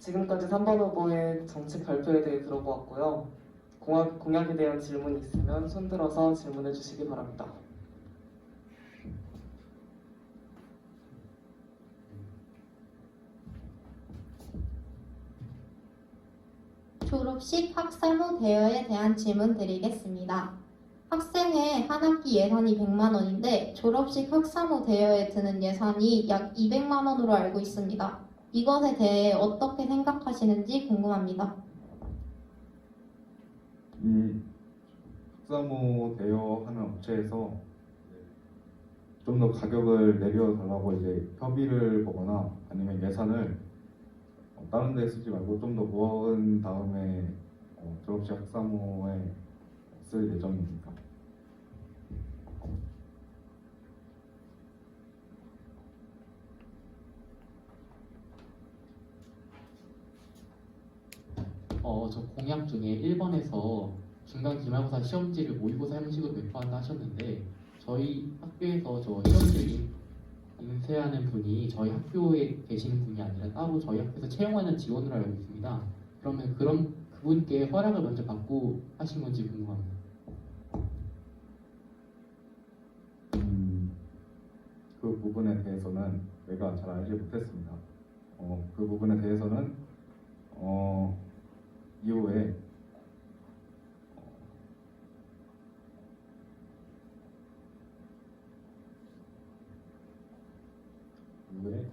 지금까지 3번 후보의 정책 발표에 대해 들어보았고요. 공약, 공약에 대한 질문이 있으면 손들어서 질문해 주시기 바랍니다. 졸업식 학사모 대여에 대한 질문 드리겠습니다. 학생회 한 학기 예산이 100만 원인데 졸업식 학사모 대여에 드는 예산이 약 200만 원으로 알고 있습니다. 이것에 대해 어떻게 생각하시는지 궁금합니다. 이 학사모 대여하는 업체에서 좀 더 가격을 내려달라고 이제 협의를 보거나 아니면 예산을 어, 다른 데 쓰지 말고 좀 더 모은 다음에 어, 졸업식 학사모에 쓸 예정입니다. 어, 저 공약 중에 1번에서 중간 기말고사 시험지를 모의고사 형식으로 배포한다 하셨는데 저희 학교에서 저 시험지 인쇄하는 분이 저희 학교에 계시는 분이 아니라 따로 저희 학교에서 채용하는 지원으로 알고 있습니다. 그러면 그런 그분께 허락을 먼저 받고 하신 건지 궁금합니다. 음, 그 부분에 대해서는 제가 잘 알지 못했습니다. 어, 그 부분에 대해서는 어, 이후에 어, 이후에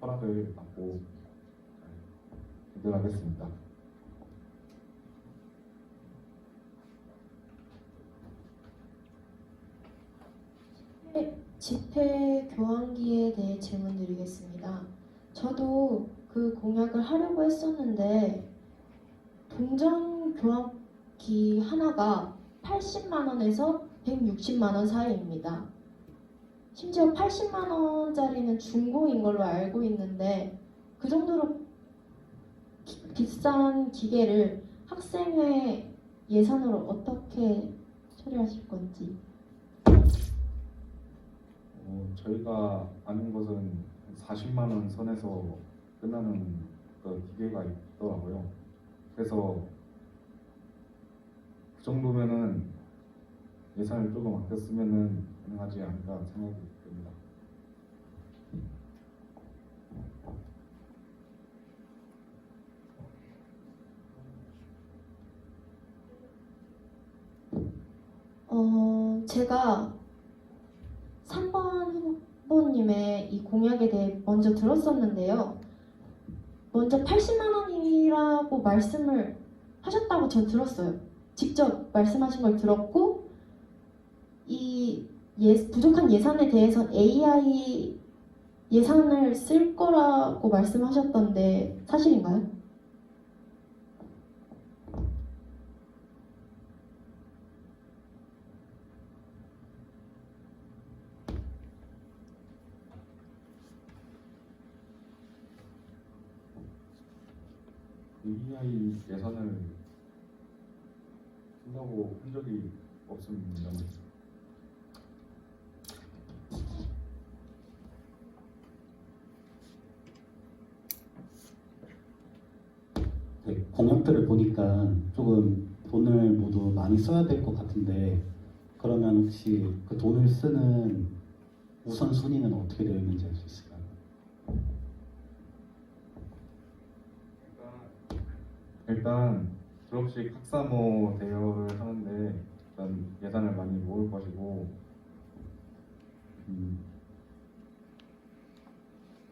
허락을 받고 잘 해결하겠습니다. 집회 교환기에 대해 질문드리겠습니다. 저도 그 공약을 하려고 했었는데 동전 교환기 하나가 80만 원에서 160만 원 사이입니다. 심지어 80만 원짜리는 중고인 걸로 알고 있는데 그 정도로 기- 비싼 기계를 학생회 예산으로 어떻게 처리하실 건지 어, 저희가 아는 것은 40만 원 선에서 끝나는 그 기계가 있더라고요. 그래서 그 정도면은 예산을 조금 아껴 쓰면은 가능하지 않을까 생각이 듭니다. 어, 제가 3번 후보님의 이 공약에 대해 먼저 들었었는데요. 먼저 80만 원이라고 말씀을 하셨다고 전 들었어요. 직접 말씀하신 걸 들었고, 이 예, 부족한 예산에 대해서 AI 예산을 쓸 거라고 말씀하셨던데 사실인가요? AI 예산을 쓴다고 한 적이 없습니다. 네, 공약들을 보니까 조금 돈을 모두 많이 써야 될 것 같은데 그러면 혹시 그 돈을 쓰는 우선순위는 어떻게 되어 있는지 알 수 있을까요? 일단 졸업식 학사모 대여를 하는데 일단 예산을 많이 모을 것이고 음,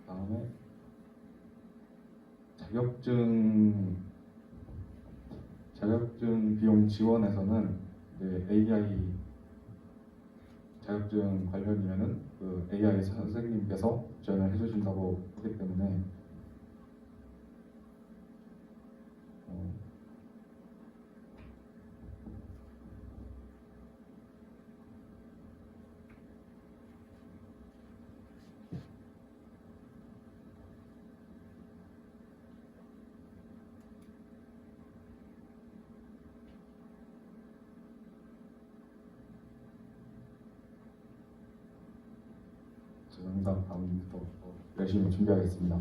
다음에 자격증 자격증 비용 지원에서는 이제 AI 자격증 관련이면은 그 AI 선생님께서 지원을 해주신다고 하기 때문에 항상 다음부터 열심히 준비하겠습니다.